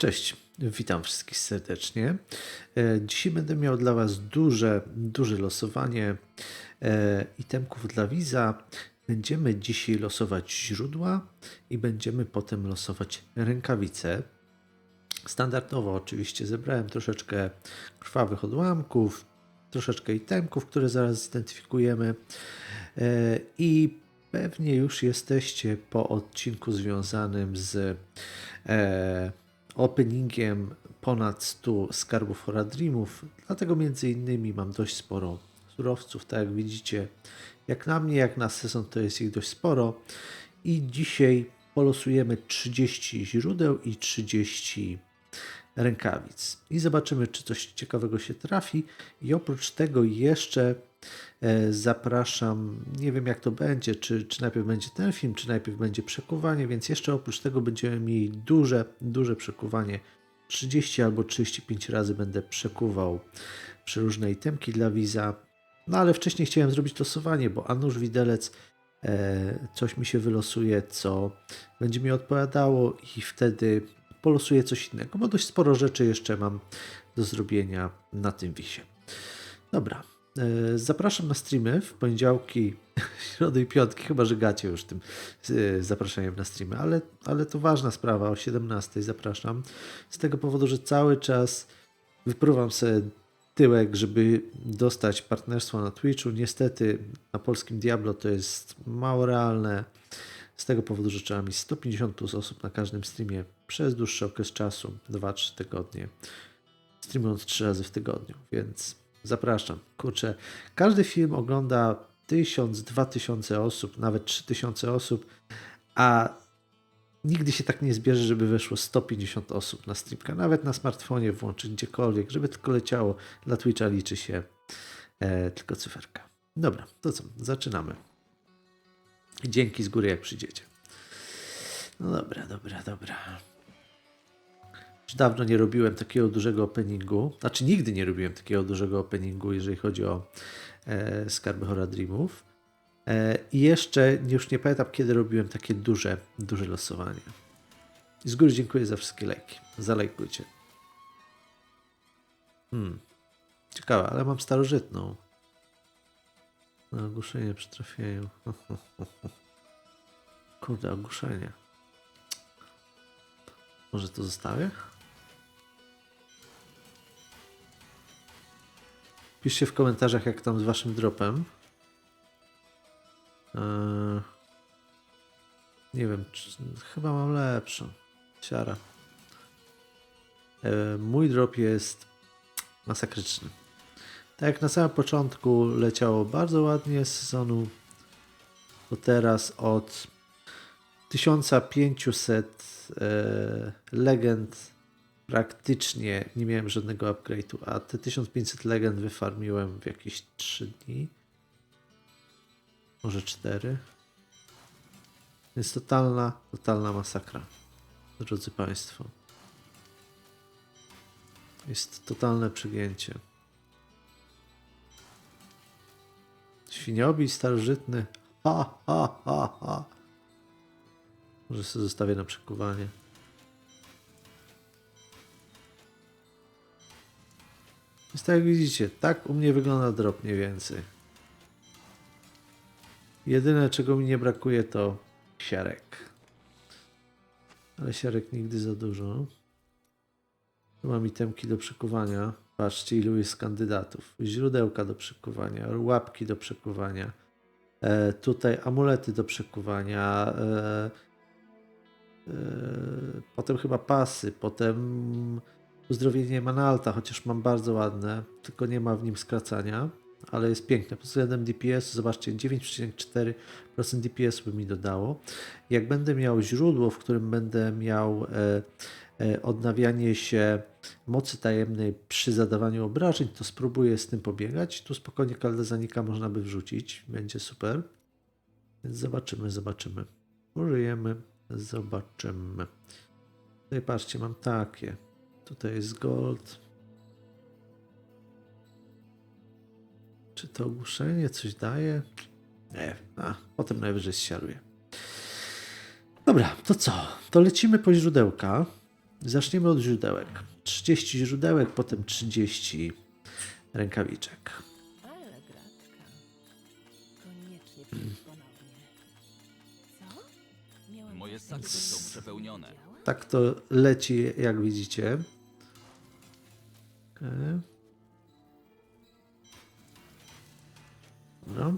Cześć, witam wszystkich serdecznie. E, Dzisiaj będę miał dla Was duże, duże losowanie e, itemków dla Wiza. Będziemy dzisiaj losować źródła i będziemy potem losować rękawice. Standardowo oczywiście zebrałem troszeczkę krwawych odłamków, troszeczkę itemków, które zaraz zidentyfikujemy E, i pewnie już jesteście po odcinku związanym z openingiem ponad 100 skarbów Horadrimów, dlatego między innymi mam dość sporo surowców, tak jak widzicie, jak na mnie, jak na sezon to jest ich dość sporo. I dzisiaj polosujemy 30 źródeł i 30 rękawic i zobaczymy, czy coś ciekawego się trafi. I oprócz tego jeszcze e, zapraszam, nie wiem jak to będzie, czy, czy najpierw będzie ten film, czy najpierw będzie przekuwanie, więc jeszcze oprócz tego będziemy mieli duże, duże przekuwanie. 30 albo 35 razy będę przekuwał przeróżne itemki dla Wiza. No ale wcześniej chciałem zrobić losowanie, bo Anusz Widelec e, coś mi się wylosuje, co będzie mi odpowiadało i wtedy polosuję coś innego, bo dość sporo rzeczy jeszcze mam do zrobienia na tym wisie. Dobra, e, zapraszam na streamy w poniedziałki, środy i piątki, chyba że gacie już tym e, zapraszeniem na streamy, ale, ale to ważna sprawa, o 17 zapraszam, z tego powodu, że cały czas wypruwam sobie tyłek, żeby dostać partnerstwo na Twitchu. Niestety na polskim Diablo to jest mało realne. Z tego powodu, że trzeba mieć 150 plus osób na każdym streamie przez dłuższy okres czasu, 2-3 tygodnie. Streamując 3 razy w tygodniu, więc zapraszam. Kurczę, każdy film ogląda 1000-2000 osób, nawet 3000 osób, a nigdy się tak nie zbierze, żeby weszło 150 osób na streamka, nawet na smartfonie włączyć gdziekolwiek, żeby tylko leciało. Dla Twitcha liczy się e, tylko cyferka. Dobra, to co? Zaczynamy. Dzięki z góry, jak przyjdziecie. No dobra, dobra, dobra. Już dawno nie robiłem takiego dużego openingu. Znaczy, nigdy nie robiłem takiego dużego openingu, jeżeli chodzi o e, skarby Horadrimów. E, I jeszcze już nie pamiętam, kiedy robiłem takie duże, duże losowanie. I z góry dziękuję za wszystkie lajki. Zalajkujcie. Hmm. Ciekawe, ale mam starożytną. Na ogłuszenie przy trafieniu. Kurde, ogłuszenie. Może to zostawię? Piszcie w komentarzach, jak tam z waszym dropem. Eee, nie wiem, czy, chyba mam lepszą. Siara. Eee, mój drop jest masakryczny. Tak jak na samym początku leciało bardzo ładnie z sezonu, to teraz od 1500 e, legend praktycznie nie miałem żadnego upgrade'u, a te 1500 legend wyfarmiłem w jakieś 3 dni. Może 4. Jest totalna, totalna masakra, drodzy Państwo. Jest totalne przegięcie. Świniobij starożytny. Ha, ha, ha, ha. Może sobie zostawię na przekuwanie. Więc tak jak widzicie, tak u mnie wygląda drop mniej więcej. Jedyne czego mi nie brakuje to siarek. Ale siarek nigdy za dużo. Tu mam itemki do przekuwania. Patrzcie ilu jest kandydatów. Źródełka do przekuwania, łapki do przekuwania. E, tutaj amulety do przekuwania. E, e, potem chyba pasy. Potem uzdrowienie Manalta, chociaż mam bardzo ładne, tylko nie ma w nim skracania, ale jest piękne. Pod względem DPS, zobaczcie, 9,4% DPS by mi dodało. Jak będę miał źródło, w którym będę miał e, odnawianie się mocy tajemnej przy zadawaniu obrażeń, to spróbuję z tym pobiegać. Tu spokojnie kaldezanika można by wrzucić, będzie super. Więc zobaczymy, zobaczymy. Użyjemy, zobaczymy. Tutaj patrzcie, mam takie. Tutaj jest gold. Czy to ogłuszenie coś daje? Nie wiem. A, potem najwyżej siaruję. Dobra, to co? To lecimy po źródełka. Zaczniemy od źródełek. 30 źródełek, potem 30 rękawiczek. Ale graczka. Koniecznie przyjdź ponownie. Co? Miałam Moje sakwy są przepełnione. Tak to leci, jak widzicie. Okej. Dobra.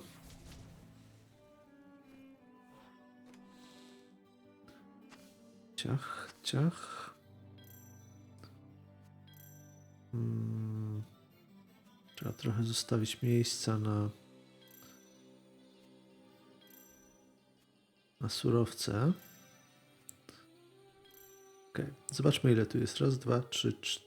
Ciach, ciach. Hmm. Trzeba trochę zostawić miejsca na na surowce. Okej, zobaczmy ile tu jest. Raz, dwa, trzy, cz-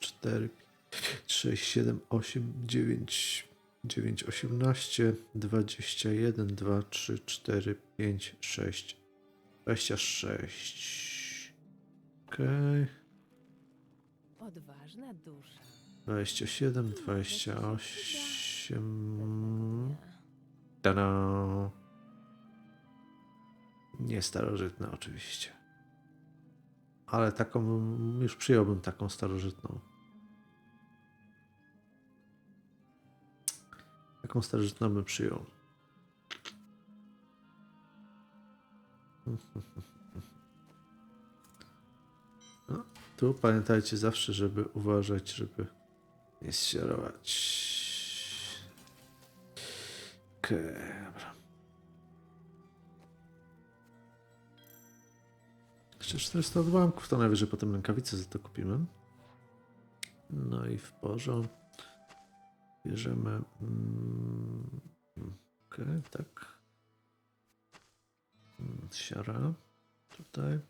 cztery, pięć, sześć, siedem, osiem, dziewięć, dziewięć, osiemnaście, dwadzieścia jeden, dwa, trzy, cztery, pięć, sześć, dwadzieścia sześć. Okej, Odważna dusza. dwadzieścia siedem, dwadzieścia osiem. Tada! Nie starożytne oczywiście. Ale taką już przyjąłbym taką starożytną. Taką starożytną bym przyjął. No, tu pamiętajcie zawsze, żeby uważać, żeby nie ścierować. Okej, dobra. Jeszcze 400 odłamków, to najwyżej potem rękawice za to kupimy. No i w porządku. Bierzemy. Mm, Okej, tak. Mm, Siara. Tutaj.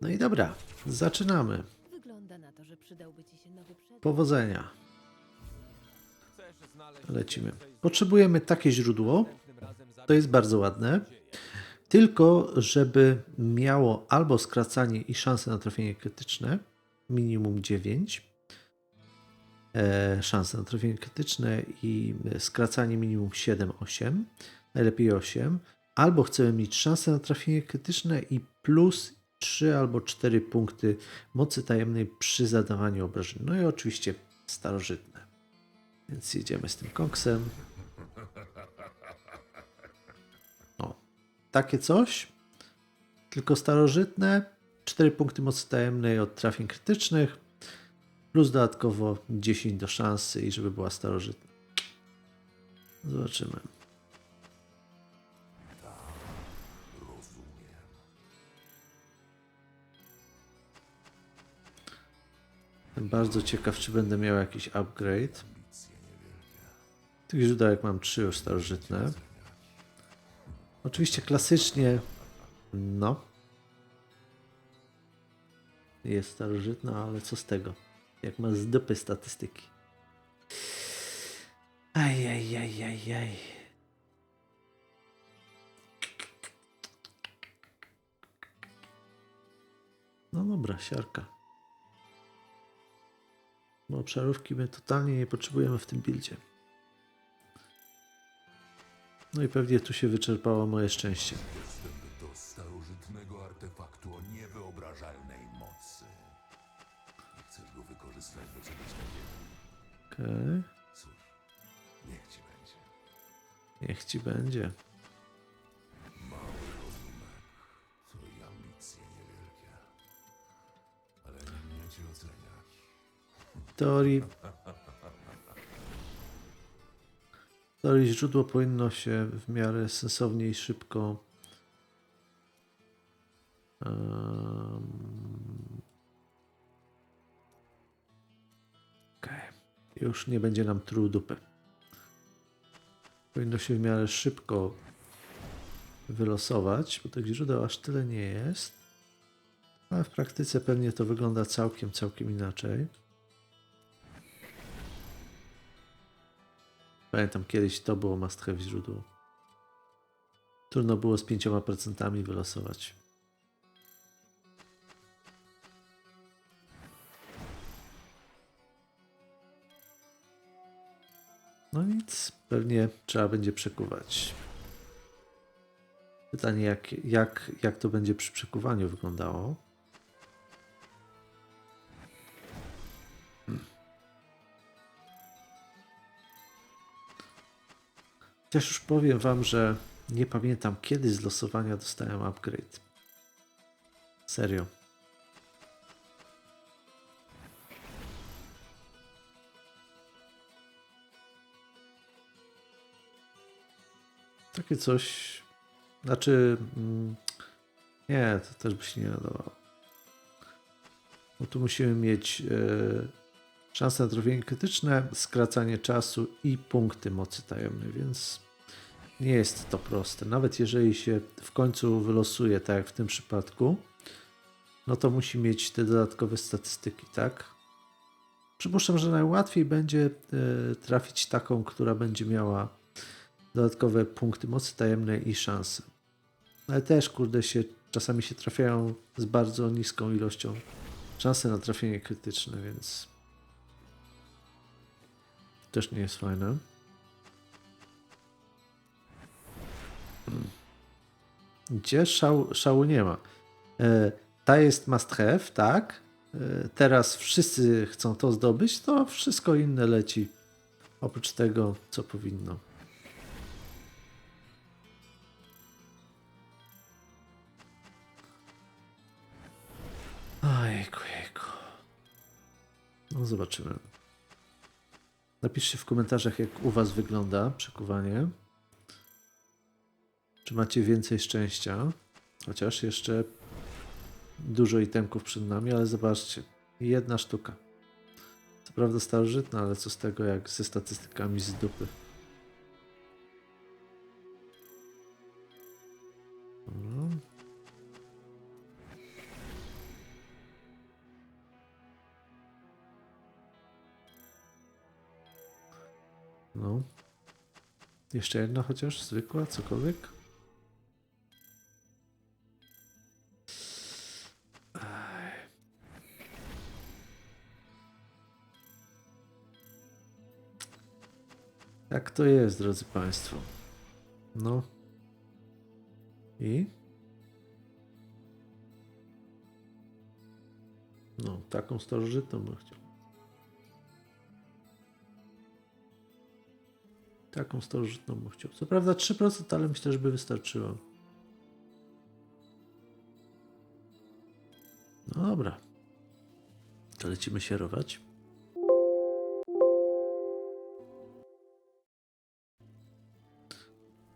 No i dobra, zaczynamy. Wygląda na to, że przydałby ci się nowy przedmiot. Powodzenia. Lecimy. Potrzebujemy takie źródło. To jest bardzo ładne. Tylko, żeby miało albo skracanie i szanse na trafienie krytyczne, minimum 9. E, szanse na trafienie krytyczne i skracanie minimum 7-8, najlepiej 8. Albo chcemy mieć szansę na trafienie krytyczne i plus 3 albo 4 punkty mocy tajemnej przy zadawaniu obrażeń. No i oczywiście starożytne. Więc jedziemy z tym koksem. O, takie coś. Tylko starożytne. 4 punkty mocy tajemnej od trafień krytycznych. Plus dodatkowo 10 do szansy i żeby była starożytna. Zobaczymy. Bardzo ciekaw, czy będę miał jakiś upgrade. Tych źródełek mam trzy już starożytne. Oczywiście klasycznie, no. Jest starożytna, ale co z tego? Jak ma z dupy statystyki. Ajajajajaj. No dobra, siarka. Bo obszarówki my totalnie nie potrzebujemy w tym buildzie. No i pewnie tu się wyczerpało moje szczęście. Dostęp do starożytnego artefaktu o niewyobrażalnej mocy. Chcesz go wykorzystać do czegoś takiego? Okej, Cóż, niech ci będzie. niech ci będzie. Teorii. W teorii źródło powinno się w miarę sensownie i szybko. Um. Już nie będzie nam truł dupy. Powinno się w miarę szybko wylosować, bo tych źródeł aż tyle nie jest. Ale w praktyce pewnie to wygląda całkiem, całkiem inaczej. Pamiętam kiedyś to było must have źródło. Trudno było z 5% wylosować. No nic, pewnie trzeba będzie przekuwać. Pytanie, jak, jak, jak to będzie przy przekuwaniu wyglądało. Też już powiem wam, że nie pamiętam kiedy z losowania dostałem upgrade. Serio. Takie coś. Znaczy. mm, Nie, to też by się nie nadawało. Bo tu musimy mieć e, szansę na trafienie krytyczne, skracanie czasu i punkty mocy tajemnej, więc nie jest to proste. Nawet jeżeli się w końcu wylosuje, tak jak w tym przypadku, no to musi mieć te dodatkowe statystyki, tak? Przypuszczam, że najłatwiej będzie e, trafić taką, która będzie miała dodatkowe punkty mocy tajemnej i szanse. Ale też, kurde, się czasami się trafiają z bardzo niską ilością szanse na trafienie krytyczne, więc też nie jest fajne. Hmm. Gdzie szał, szału nie ma. E, ta jest must have, tak? E, teraz wszyscy chcą to zdobyć, to wszystko inne leci. Oprócz tego, co powinno. Ojejku, jejku. No zobaczymy. Napiszcie w komentarzach, jak u Was wygląda przekuwanie. Czy macie więcej szczęścia? Chociaż jeszcze dużo itemków przed nami, ale zobaczcie. Jedna sztuka. Co prawda starożytna, ale co z tego, jak ze statystykami z dupy. No. Jeszcze jedna chociaż, zwykła, cokolwiek. Tak to jest, drodzy Państwo. No. I? No, taką starożytną bym chciał. Taką starożytną bym chciał. Co prawda 3%, ale myślę, że by wystarczyło. No dobra. To lecimy sierować.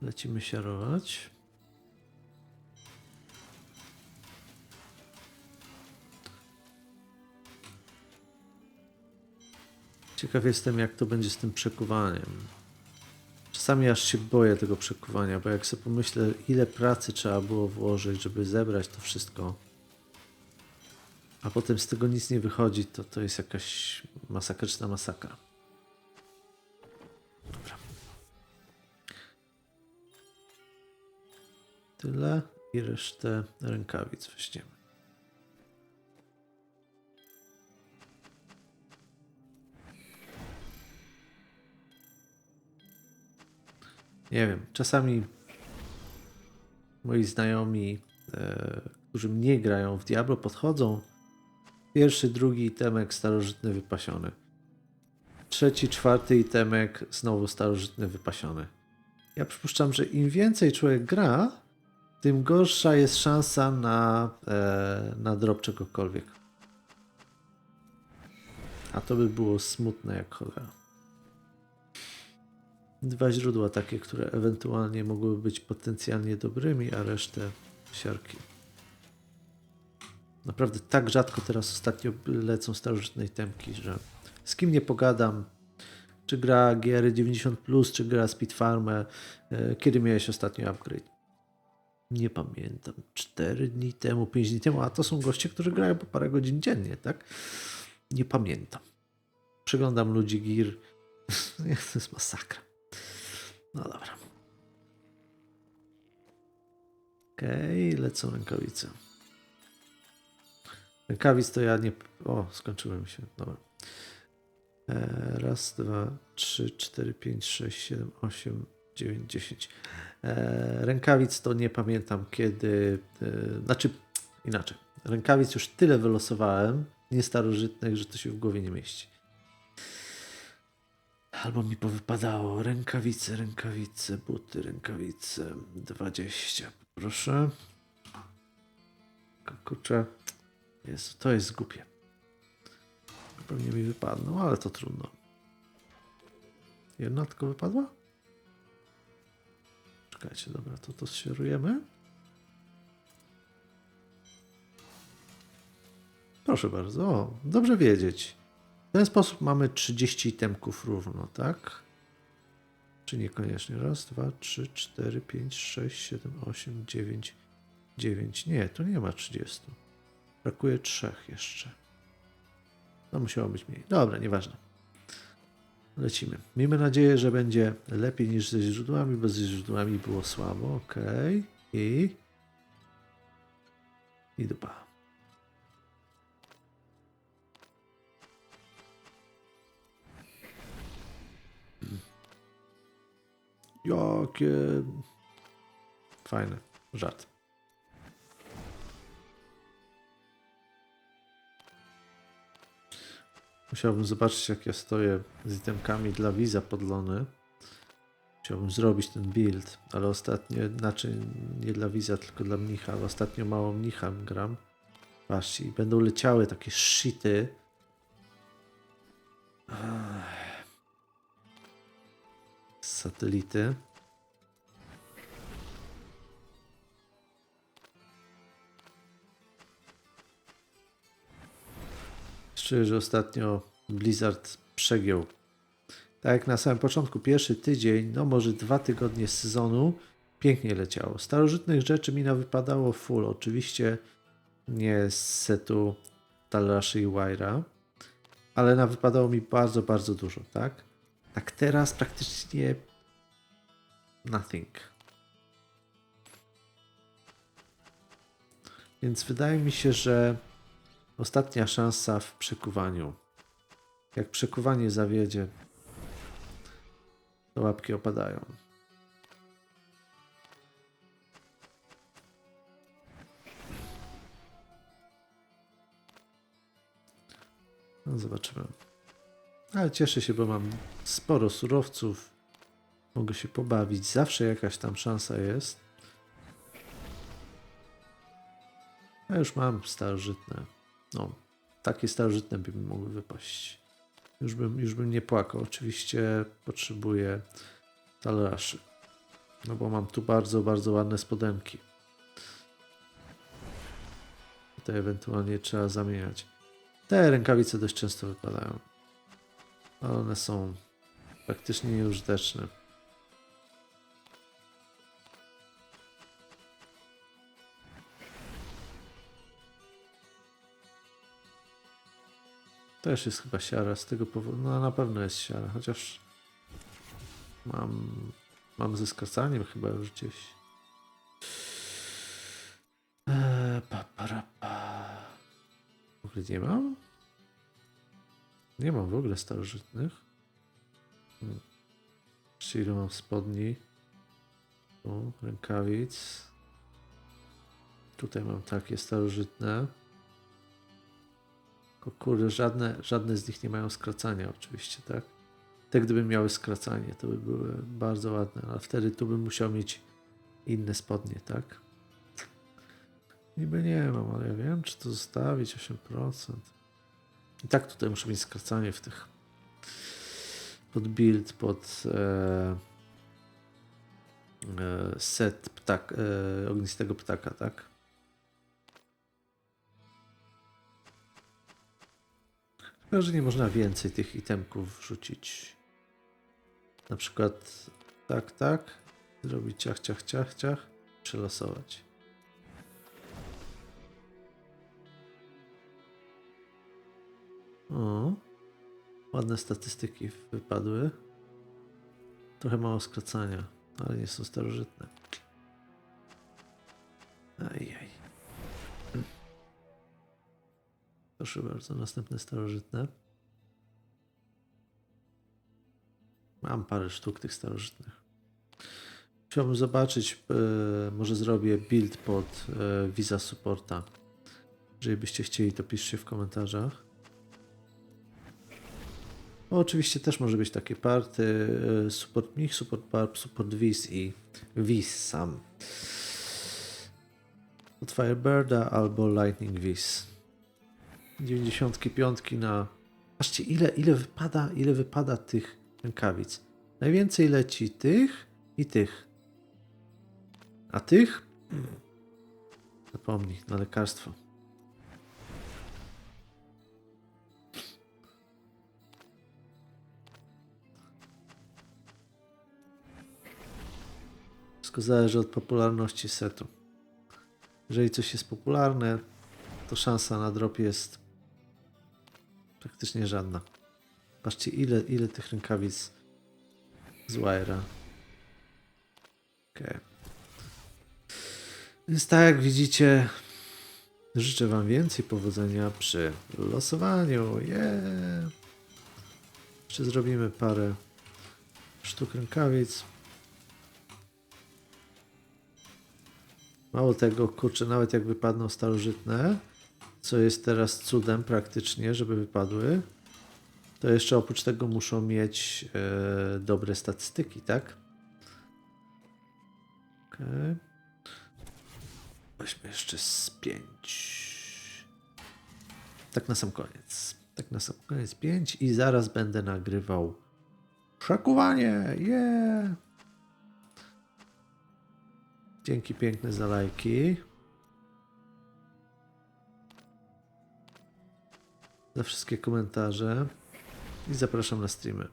Lecimy sierować. Ciekaw jestem, jak to będzie z tym przekuwaniem. Czasami aż się boję tego przekuwania, bo jak sobie pomyślę, ile pracy trzeba było włożyć, żeby zebrać to wszystko, a potem z tego nic nie wychodzi, to to jest jakaś masakryczna masakra. Dobra. Tyle i resztę rękawic weźmiemy. Nie wiem, czasami moi znajomi, e, którzy mniej grają w Diablo, podchodzą. Pierwszy, drugi itemek starożytny wypasiony. Trzeci, czwarty itemek znowu starożytny wypasiony. Ja przypuszczam, że im więcej człowiek gra, tym gorsza jest szansa na, e, na drop czegokolwiek. A to by było smutne jak cholera dwa źródła takie, które ewentualnie mogłyby być potencjalnie dobrymi, a resztę siarki. Naprawdę tak rzadko teraz ostatnio lecą starożytne temki, że z kim nie pogadam, czy gra GR 90+, czy gra Speed Farmę, e, kiedy miałeś ostatnio upgrade? Nie pamiętam. 4 dni temu, 5 dni temu, a to są goście, którzy grają po parę godzin dziennie, tak? Nie pamiętam. Przeglądam ludzi Gear. to jest masakra. No dobra. Okej, okay, lecą rękawice. Rękawic to ja nie... O, skończyłem się. Dobra. E, raz, dwa, trzy, cztery, pięć, sześć, siedem, osiem, 9, 10. E, rękawic to nie pamiętam kiedy. E, znaczy inaczej. Rękawic już tyle wylosowałem, niestarożytnych, że to się w głowie nie mieści. Albo mi powypadało. Rękawice, rękawice, buty, rękawice. 20. Proszę. Kurczę. Jezu, to jest głupie. Pewnie mi wypadną, ale to trudno. Jedna tylko wypadła? Czekajcie, dobra, to to zsierujemy. Proszę bardzo, dobrze wiedzieć. W ten sposób mamy 30 itemków równo, tak? Czy niekoniecznie? Raz, dwa, trzy, cztery, pięć, sześć, siedem, osiem, dziewięć, dziewięć. Nie, tu nie ma 30. Brakuje trzech jeszcze. No musiało być mniej. Dobra, nieważne. Lecimy. Miejmy nadzieję, że będzie lepiej niż ze źródłami, bo ze źródłami było słabo. Ok. I... I dupa. Jakie... Fajne. Żart. Musiałbym zobaczyć, jak ja stoję z itemkami dla Wiza podlony. Chciałbym zrobić ten build, ale ostatnio, znaczy nie dla Wiza, tylko dla mnicha, ale ostatnio mało mnicha gram. Patrzcie, i będą leciały takie shity. Satelity. Czuję, że ostatnio Blizzard przegiął. Tak jak na samym początku, pierwszy tydzień, no może dwa tygodnie z sezonu, pięknie leciało. Starożytnych rzeczy mi na wypadało full. Oczywiście nie z setu Talraszy i Wyra, ale na wypadało mi bardzo, bardzo dużo, tak? Tak teraz praktycznie nothing. Więc wydaje mi się, że Ostatnia szansa w przekuwaniu. Jak przekuwanie zawiedzie, to łapki opadają. No zobaczymy. Ale cieszę się, bo mam sporo surowców. Mogę się pobawić. Zawsze jakaś tam szansa jest. Ja już mam starożytne. No, takie starożytne by mi mogły wypaść. Już bym, już bym nie płakał. Oczywiście potrzebuję taleraszy. No bo mam tu bardzo, bardzo ładne spodenki. Te ewentualnie trzeba zamieniać. Te rękawice dość często wypadają. Ale one są praktycznie nieużyteczne. Też jest chyba siara z tego powodu. No na pewno jest siara, chociaż mam, mam ze skracaniem chyba już gdzieś. Eee, pa, pa. W ogóle nie mam? Nie mam w ogóle starożytnych. Hmm. Ile mam spodni? Tu, rękawic. Tutaj mam takie starożytne. Kurde, żadne, żadne z nich nie mają skracania oczywiście, tak? Te gdyby miały skracanie, to by były bardzo ładne, ale wtedy tu bym musiał mieć inne spodnie, tak? Niby nie mam, ale ja wiem, czy to zostawić 8%. I tak tutaj muszę mieć skracanie w tych pod build, pod e, e, set ptak, e, ognistego ptaka, tak? Chyba, nie można więcej tych itemków wrzucić. Na przykład tak, tak. Zrobić ciach, ciach, ciach, ciach. Przelosować. O. Ładne statystyki wypadły. Trochę mało skracania, ale nie są starożytne. Proszę bardzo, następne starożytne. Mam parę sztuk tych starożytnych. Chciałbym zobaczyć, e, może zrobię build pod e, Visa Supporta. Jeżeli byście chcieli, to piszcie w komentarzach. Oczywiście też może być takie party e, support mich, support barb, support vis i vis sam. Od Firebirda albo Lightning vis. 95 na... Patrzcie, ile, ile, wypada, ile wypada tych rękawic. Najwięcej leci tych i tych. A tych? Zapomnij, na lekarstwo. Wszystko zależy od popularności setu. Jeżeli coś jest popularne, to szansa na drop jest praktycznie żadna. Patrzcie, ile, ile tych rękawic z Wire'a. Okej. Więc tak jak widzicie, życzę Wam więcej powodzenia przy losowaniu. Yeah. Jeszcze zrobimy parę sztuk rękawic. Mało tego, kurczę, nawet jak wypadną starożytne, co jest teraz cudem praktycznie, żeby wypadły, to jeszcze oprócz tego muszą mieć e, dobre statystyki, tak? Okej. Weźmy jeszcze z 5. Tak na sam koniec. Tak na sam koniec 5 i zaraz będę nagrywał szakowanie. Yeah! Dzięki piękne za lajki. Za wszystkie komentarze. I zapraszam na streamy.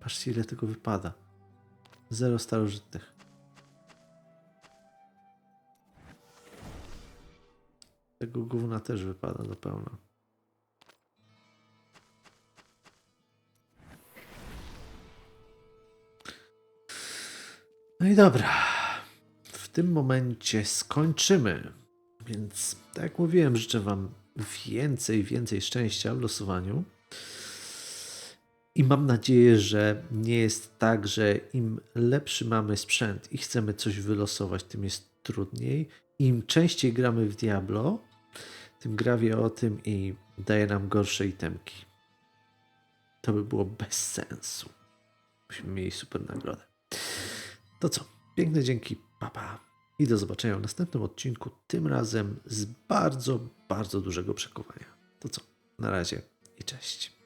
Patrzcie ile tego wypada. Zero starożytnych. Tego gówna też wypada do pełna. No i dobra. Tym momencie skończymy. Więc, tak jak mówiłem, życzę Wam więcej, więcej szczęścia w losowaniu. I mam nadzieję, że nie jest tak, że im lepszy mamy sprzęt i chcemy coś wylosować, tym jest trudniej. Im częściej gramy w Diablo, tym gra wie o tym i daje nam gorsze itemki. To by było bez sensu. Byśmy mieli super nagrodę. To co? Piękne dzięki, papa. I do zobaczenia w następnym odcinku, tym razem z bardzo, bardzo dużego przekowania. To co? Na razie i cześć.